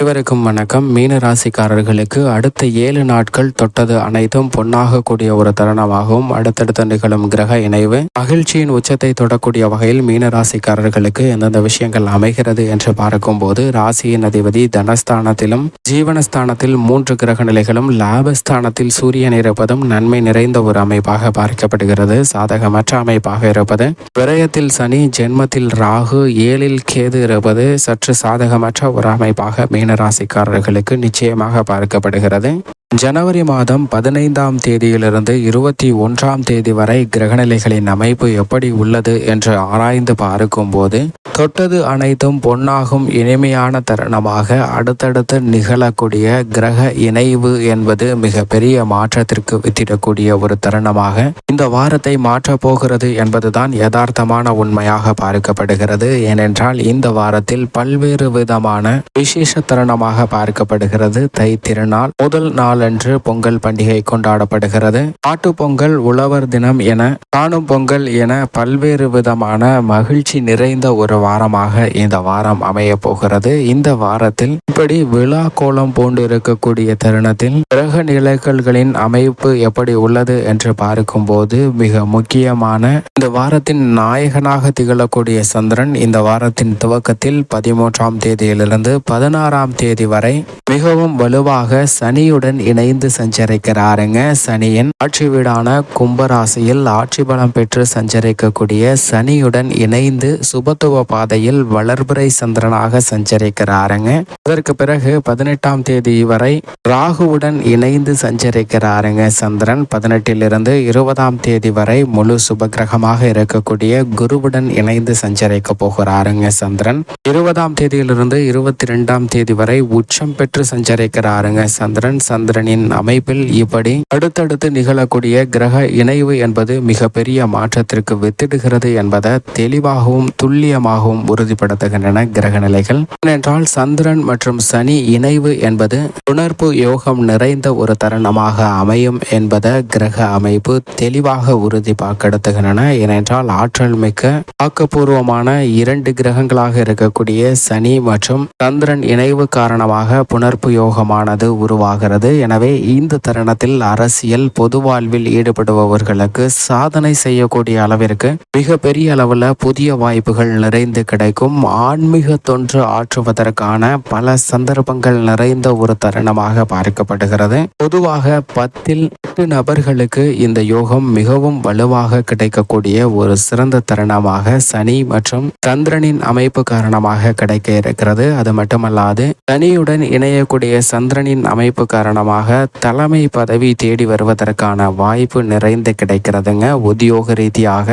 அனைவருக்கும் வணக்கம். மீன ராசிக்காரர்களுக்கு அடுத்த ஏழு நாட்கள் தொட்டது அனைத்தும் பொன்னாக கூடிய ஒரு தருணமாகவும் அடுத்தடுத்த நிகழும் கிரக இணைவு. மகிழ்ச்சியின் உச்சத்தை தொடக்கூடிய வகையில் மீன ராசிக்காரர்களுக்கு எந்தெந்த விஷயங்கள் அமைகிறது என்று பார்க்கும்போது ராசியின் அதிபதி தனஸ்தானத்திலும் ஜீவனஸ்தானத்தில் மூன்று கிரக நிலைகளும் லாபஸ்தானத்தில் சூரியன் இருப்பதும் நன்மை நிறைந்த ஒரு அமைப்பாக பார்க்கப்படுகிறது. சாதகமற்ற அமைப்பாக இருப்பது. விரயத்தில் சனி ஜென்மத்தில் ராகு ஏழில் கேது இருப்பது சற்று சாதகமற்ற ஒரு அமைப்பாக மீனராசிக்காரர்களுக்கு நிச்சயமாக பார்க்கப்படுகிறது. ஜனவரி மாதம் பதினைந்தாம் தேதியிலிருந்து இருபத்தி ஒன்றாம் தேதி வரை கிரகநிலைகளின் அமைப்பு எப்படி உள்ளது என்று ஆராய்ந்து பார்க்கும்போது தொட்டது அனைத்தும் பொன்னாகும் இனிமையான தருணமாக அடுத்தடுத்து நிகழக்கூடிய கிரக இணைவு என்பது மிக பெரிய மாற்றத்திற்கு வித்திடக்கூடிய ஒரு தருணமாக இந்த வாரத்தை மாற்றப் போகிறது என்பதுதான் யதார்த்தமான உண்மையாக பார்க்கப்படுகிறது. ஏனென்றால் இந்த வாரத்தில் பல்வேறு விதமான விசேஷ தருணமாக பார்க்கப்படுகிறது. தை திருநாள் முதல் நாள் நாளன்று பொங்கல் பண்டிகை கொண்டாடப்படுகிறது. ஆட்டு பொங்கல் உழவர் தினம் என காணும் பொங்கல் என பல்வேறு விதமான மகிழ்ச்சி நிறைந்த ஒரு வாரமாக இந்த வாரம் அமைய போகிறது. இந்த வாரத்தில் இப்படி விழா கோலம் போன்று இருக்கக்கூடிய தருணத்தில் கிரக நிலைகள்களின் அமைப்பு எப்படி உள்ளது என்று பார்க்கும்போது மிக முக்கியமான இந்த வாரத்தின் நாயகனாக திகழக்கூடிய சந்திரன் இந்த வாரத்தின் துவக்கத்தில் பதிமூன்றாம் தேதியிலிருந்து பதினாறாம் தேதி வரை மிகவும் வலுவாக சனியுடன் இணைந்து சஞ்சரிக்கிறாருங்க. சனியின் ஆட்சி வீடான கும்பராசியில் ஆட்சி பலம் பெற்று சஞ்சரிக்கக்கூடிய சனியுடன் இணைந்து சுபத்துவ பாதையில் வளர்பிறை சந்திரனாக சஞ்சரிக்கிறாருங்க. அதற்கு பிறகு பதினெட்டாம் தேதி வரை ராகுவுடன் இணைந்து சஞ்சரிக்கிறாருங்க. சந்திரன் பதினெட்டிலிருந்து இருபதாம் தேதி வரை முழு சுபகிரகமாக இருக்கக்கூடிய குருவுடன் இணைந்து சஞ்சரிக்க போகிறாருங்க. சந்திரன் இருபதாம் தேதியிலிருந்து இருபத்தி ரெண்டாம் தேதி வரை உச்சம் பெற்று சஞ்சரிக்கிறாருங்க. சந்திரன் சந்திரனின் அமைப்பில் இப்படி அடுத்தடுத்து நிகழக்கூடிய கிரக இணைவு என்பது மிகப்பெரிய மாற்றத்திற்கு வித்திடுகிறது என்பதை தெளிவாகவும் துல்லியமாகவும் உறுதிப்படுத்துகின்றன கிரக நிலைகள். ஏனென்றால் சந்திரன் மற்றும் சனி இணைவு என்பது உணர்வு யோகம் நிறைந்த ஒரு தருணமாக அமையும் என்பதை கிரக அமைப்பு தெளிவாக உறுதி பார்க்கெடுத்துகின்றன ஏனென்றால் ஆற்றல் மிக்க ஆக்கப்பூர்வமான இரண்டு கிரகங்களாக இருக்கக்கூடிய சனி மற்றும் சந்திரன் இணைவு காரணமாக புணர்ப்பு யோகமானது உருவாகிறது. எனவே இந்த தருணத்தில் அரசியல் பொது வாழ்வில் ஈடுபடுபவர்களுக்கு சாதனை செய்யக்கூடிய அளவிற்கு மிக பெரிய அளவில் புதிய வாய்ப்புகள் நிறைந்து கிடைக்கும். ஆன்மீக தொன்று ஆற்றுவதற்கான பல சந்தர்ப்பங்கள் நிறைந்த ஒரு தருணமாக பார்க்கப்படுகிறது. பொதுவாக பத்தில் எட்டு நபர்களுக்கு இந்த யோகம் மிகவும் வலுவாக கிடைக்கக்கூடிய ஒரு சிறந்த தருணமாக சனி மற்றும் சந்திரனின் அமைப்பு காரணமாக கிடைக்க இருக்கிறது. அது மட்டுமல்லாது சனியுடன் இணையக்கூடிய சந்திரனின் அமைப்பு காரணமாக மூலமாக தலைமை பதவி தேடி வருவதற்கான வாய்ப்பு நிறைந்து கிடைக்கிறதுங்க. உத்தியோக ரீதியாக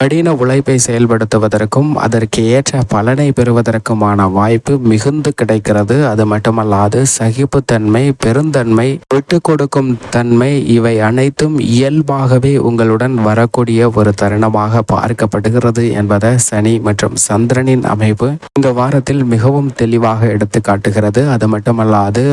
கடின உழைப்பை செயல்படுத்துவதற்கும் அதற்கு ஏற்ற பலனை பெறுவதற்குமான வாய்ப்பு மிகுந்து கிடைக்கிறது. அது மட்டுமல்லாது சகிப்புத்தன்மை பெருந்தன்மை விட்டு கொடுக்கும் தன்மை இவை அனைத்தும் இயல்பாகவே உங்களுடன் வரக்கூடிய ஒரு தருணமாக பார்க்கப்படுகிறது என்பதை சனி மற்றும் சந்திரனின் அமைப்பு இந்த வாரத்தில் மிகவும் தெளிவாக எடுத்து காட்டுகிறது. அது மட்டுமல்லாது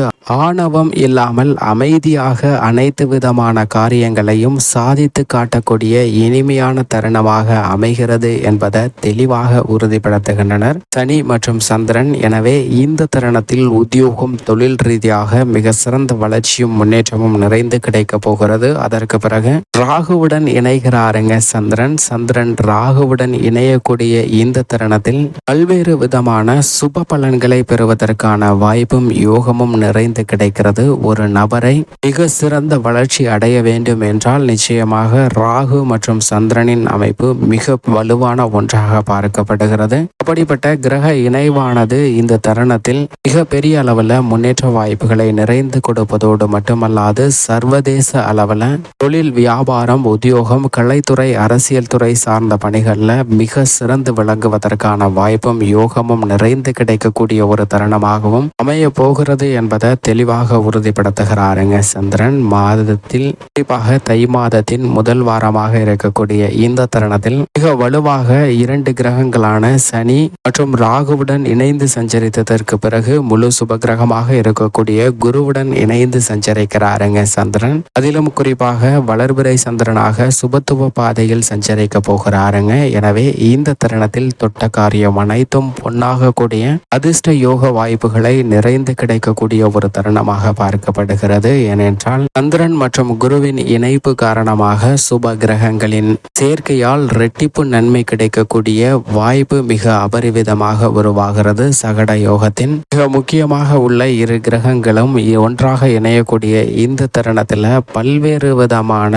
ஆணவம் இல்லாமல் அமைதியாக அனைத்து விதமான காரியங்களையும் சாதித்து காட்டக்கூடிய இனிமையான தருணமாக அமைகிறது என்பதை தெளிவாக உறுதிப்படுத்துகின்றனர். சனி மற்றும் சந்திரன் எனவே இந்த தருணத்தில் உத்தியோகம் தொழில் ரீதியாக மிக சிறந்த வளர்ச்சியும் முன்னேற்றமும் நிறைந்து கிடைக்க போகிறது. அதற்கு பிறகு ராகுவுடன் இணைகிறாருங்க சந்திரன். சந்திரன் ராகுவுடன் இணையக்கூடிய இந்த தருணத்தில் பல்வேறு விதமான சுப பலன்களை பெறுவதற்கான வாய்ப்பும் யோகமும் நிறைந்து கிடைக்கிறது. ஒரு நபரை மிக சிறந்த வளர்ச்சி அடைய வேண்டும் என்றால் நிச்சயமாக ராகு மற்றும் சந்திரனின் அமைப்பு மிக வலுவான ஒன்றாக பார்க்கப்படுகிறது. அப்படிப்பட்ட கிரக இணைவானது இந்த தருணத்தில் மிக பெரிய அளவில் முன்னேற்ற வாய்ப்புகளை நிறைந்து கொடுப்பதோடு மட்டுமல்லாது சர்வதேச அளவில் தொழில் வியாபாரம் உத்தியோகம் கலைத்துறை அரசியல் துறை சார்ந்த பணிகளில் மிக சிறந்து விளங்குவதற்கான வாய்ப்பும் யோகமும் நிறைந்து கிடைக்கக்கூடிய ஒரு தருணமாகவும் அமைய போகிறது என்பதை தெளிவாக உறுதிப்படுத்துகிறாருங்க சந்திரன். மாதத்தில் குறிப்பாக தை மாதத்தின் முதல் வாரமாக இருக்கக்கூடிய இந்த தருணத்தில் மிக வலுவாக இரண்டு கிரகங்களான சனி மற்றும் ராகுவுடன் இணைந்து சஞ்சரித்ததற்கு பிறகு முழு சுப கிரகமாக இருக்கக்கூடிய குருவுடன் இணைந்து சஞ்சரிக்கிறாருங்க சந்திரன். அதிலும் குறிப்பாக வளர்பிறை சந்திரனாக சுபத்துவ பாதையில் சஞ்சரிக்க போகிறாருங்க. எனவே இந்த தருணத்தில் தொட்ட காரியம் அனைத்தும் பொன்னாக கூடிய அதிர்ஷ்ட யோக வாய்ப்புகளை நிறைந்து கிடைக்கக்கூடிய ஒரு தருணமாக பார்க்கப்படுகிறது. ஏனென்றால் சந்திரன் மற்றும் குருவின் இணைப்பு காரணமாக சுப கிரகங்களின் சேர்க்கையால் ரெட்டிப்பு நன்மை கிடைக்கக்கூடிய வாய்ப்பு மிக அபரிவிதமாக உருவாகிறது. சகட யோகத்தின் மிக முக்கியமாக உள்ள இரு கிரகங்களும் ஒன்றாக இணையக்கூடிய இந்த தருணத்தில் பல்வேறு விதமான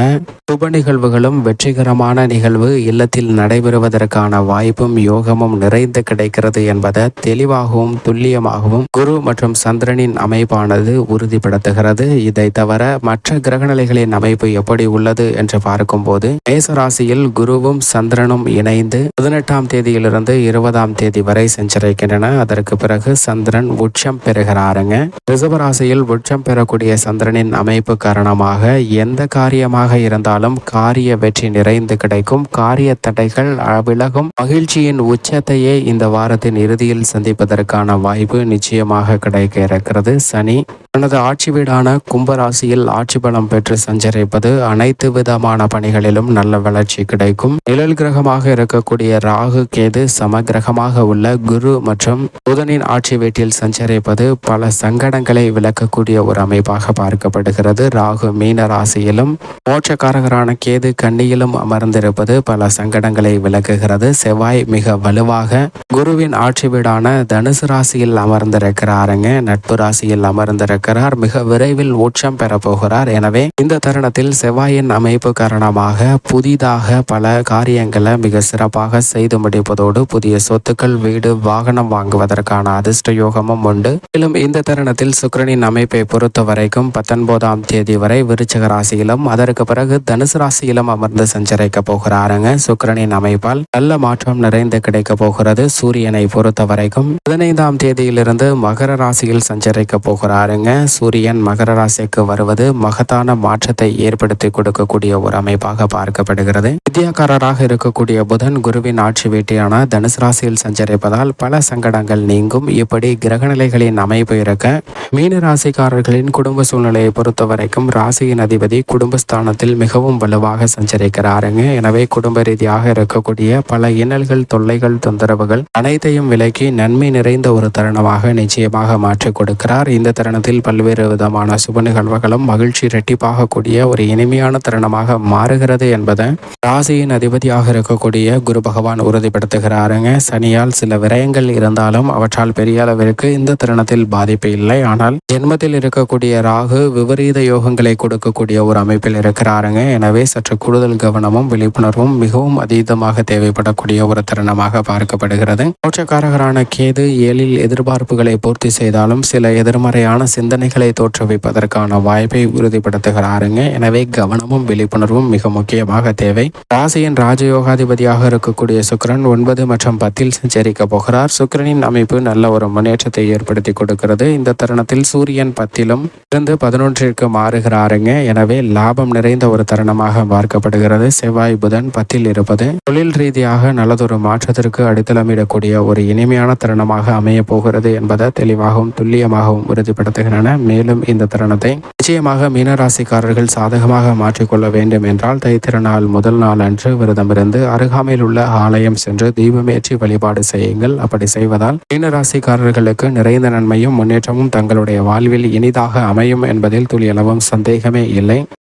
சுப நிகழ்வுகளும் வெற்றிகரமான நிகழ்வு இல்லத்தில் நடைபெறுவதற்கான வாய்ப்பும் யோகமும் நிறைந்து கிடைக்கிறது என்பதை தெளிவாகவும் துல்லியமாகவும் குரு மற்றும் சந்திரனின் அமைப்பானது உறுதிப்படுத்துகிறது. இதை தவிர மற்ற கிரகநிலைகளின் அமைப்பு எப்படி உள்ளது என்று பார்க்கும்போது மேசராசியில் குருவும் சந்திரனும் இணைந்து பதினெட்டாம் தேதியிலிருந்து இருபதாம் தேதி வரை சஞ்சரிக்கின்றன அதற்கு பிறகு சந்திரன் உச்சம் பெறுகிறாருங்க. ரிசவராசியில் உச்சம் பெறக்கூடிய சந்திரனின் அமைப்பு காரணமாக எந்த காரியமாக இருந்தாலும் காரிய வெற்றி நிறைந்து கிடைக்கும். காரிய தடைகள் விலகும். மகிழ்ச்சியின் உச்சத்தையே இந்த வாரத்தின் இறுதியில் சந்திப்பதற்கான வாய்ப்பு நிச்சயமாக கிடைக்க இருக்கிறது. சனி தனது ஆட்சி வீடான கும்பராசியில் ஆட்சி பலம் பெற்று சஞ்சரிப்பது அனைத்து விதமான பணிகளிலும் நல்ல வளர்ச்சி கிடைக்கும். நிழல் கிரகமாக இருக்கக்கூடிய ராகு கேது சமகிரகமாக உள்ள குரு மற்றும் புதனின் ஆட்சி வீட்டில் சஞ்சரிப்பது பல சங்கடங்களை விளக்கக்கூடிய ஒரு அமைப்பாக பார்க்கப்படுகிறது. ராகு மீன ராசியிலும் மோட்சக்காரகரான கேது கண்ணியிலும் அமர்ந்திருப்பது பல சங்கடங்களை விளக்குகிறது. செவ்வாய் மிக வலுவாக குருவின் ஆட்சி வீடான தனுசு ராசியில் அமர்ந்திருக்கிறாருங்க. நட்பு ராசியில் அமர்ந்திருக்க இருக்கிறார் மிக விரைவில் உச்சம் பெறப்போகிறார் எனவே இந்த தருணத்தில் செவ்வாயின் அமைப்பு காரணமாக புதிதாக பல காரியங்களை மிக சிறப்பாக செய்து முடிப்பதோடு புதிய சொத்துக்கள் வீடு வாகனம் வாங்குவதற்கான அதிர்ஷ்ட யோகமும் உண்டு. மேலும் இந்த தருணத்தில் சுக்கிரனின் அமைப்பை பொறுத்த வரைக்கும் பத்தொன்பதாம் தேதி வரை விருச்சக ராசியிலும் அதற்கு பிறகு தனுசு ராசியிலும் அமர்ந்து சஞ்சரிக்க போகிறாருங்க. சுக்கிரனின் அமைப்பால் நல்ல மாற்றம் நிறைந்து கிடைக்க போகிறது. சூரியனை பொறுத்த வரைக்கும் பதினைந்தாம் தேதியிலிருந்து மகர ராசியில் சஞ்சரிக்க போகிறாருங்க. சூரியன் மகர ராசிக்கு வருவது மகத்தான மாற்றத்தை ஏற்படுத்தி கொடுக்கக்கூடிய ஒரு அமைப்பாக பார்க்கப்படுகிறது. வித்தியாக்காரராக இருக்கக்கூடிய புதன் குருவின் ஆட்சி வீட்டியான தனுசு ராசியில் சஞ்சரிப்பதால் பல சங்கடங்கள் நீங்கும். இப்படி கிரகநிலைகளின் அமைப்பு இருக்க மீன ராசிக்காரர்களின் குடும்ப சூழ்நிலையை பொறுத்த வரைக்கும் ராசியின் அதிபதி குடும்பஸ்தானத்தில் மிகவும் வலுவாக சஞ்சரிக்கிறாருங்க. எனவே குடும்ப ரீதியாக இருக்கக்கூடிய பல இன்னல்கள் தொல்லைகள் தொந்தரவுகள் அனைத்தையும் விலக்கி நன்மை நிறைந்த ஒரு தருணமாக நிச்சயமாக மாற்றிக் கொடுக்கிறார். இந்த தருணத்தில் பல்வேறு விதமான சுப நிகழ்வுகளும் மகிழ்ச்சி இரட்டிப்பாக கூடிய ஒரு இனிமையான தருணமாக மாறுகிறது என்பதை ராசியின் அதிபதியாக இருக்கக்கூடிய குரு பகவான் உறுதிப்படுத்துகிறாருங்க. சனியால் சில விரயங்கள் இருந்தாலும் அவற்றால் பெரிய அளவிற்கு இந்த தருணத்தில் பாதிப்பு இல்லை. ஆனால் ஜென்மத்தில் இருக்கக்கூடிய ராகு விபரீத யோகங்களை கொடுக்கக்கூடிய ஒரு அமைப்பில் இருக்கிறாருங்க. எனவே சற்று கூடுதல் கவனமும் விழிப்புணர்வும் மிகவும் அதீதமாக தேவைப்படக்கூடிய ஒரு தருணமாக பார்க்கப்படுகிறது. மோட்சக்காரகரான கேது ஏழில் எதிர்பார்ப்புகளை பூர்த்தி செய்தாலும் சில எதிர்மறையான சிந்தனைகளை தோற்றுவிப்பதற்கான வாய்ப்பை உறுதிப்படுத்துகிறாருங்க. எனவே கவனமும் விழிப்புணர்வும் மிக முக்கியமாக தேவை. ராசியின் ராஜயோகாதிபதியாக இருக்கக்கூடிய சுக்கிரன் ஒன்பது மற்றும் பத்தில் சஞ்சரிக்க போகிறார். சுக்கிரனின் அமைப்பு நல்ல ஒரு முன்னேற்றத்தை ஏற்படுத்தி கொடுக்கிறது. இந்த தருணத்தில் சூரியன் பத்திலும் இருந்து பதினொன்றிற்கு மாறுகிறாருங்க. எனவே லாபம் நிறைந்த ஒரு தருணமாக பார்க்கப்படுகிறது. செவ்வாய் புதன் பத்தில் இருப்பது தொழில் ரீதியாக நல்லதொரு மாற்றத்திற்கு அடித்தளமிடக்கூடிய ஒரு இனிமையான தருணமாக அமைய போகிறது என்பதை தெளிவாகவும் துல்லியமாகவும் உறுதிப்படுத்துகின்றன மேலும் இந்த தருணத்தை நிச்சயமாக மீனராசிக்காரர்கள் சாதகமாக மாற்றிக்கொள்ள வேண்டும் என்றால் தைத்திருநாள் முதல் நாள் அன்று விரதமிருந்து அருகாமையில் உள்ள ஆலயம் சென்று தீபமேற்றி வழிபாடு செய்யுங்கள். அப்படி செய்வதால் மீனராசிக்காரர்களுக்கு நிறைந்த நன்மையும் முன்னேற்றமும் தங்களுடைய வாழ்வில் இனிதாக அமையும் என்பதில் துளியளவும் சந்தேகமே இல்லை.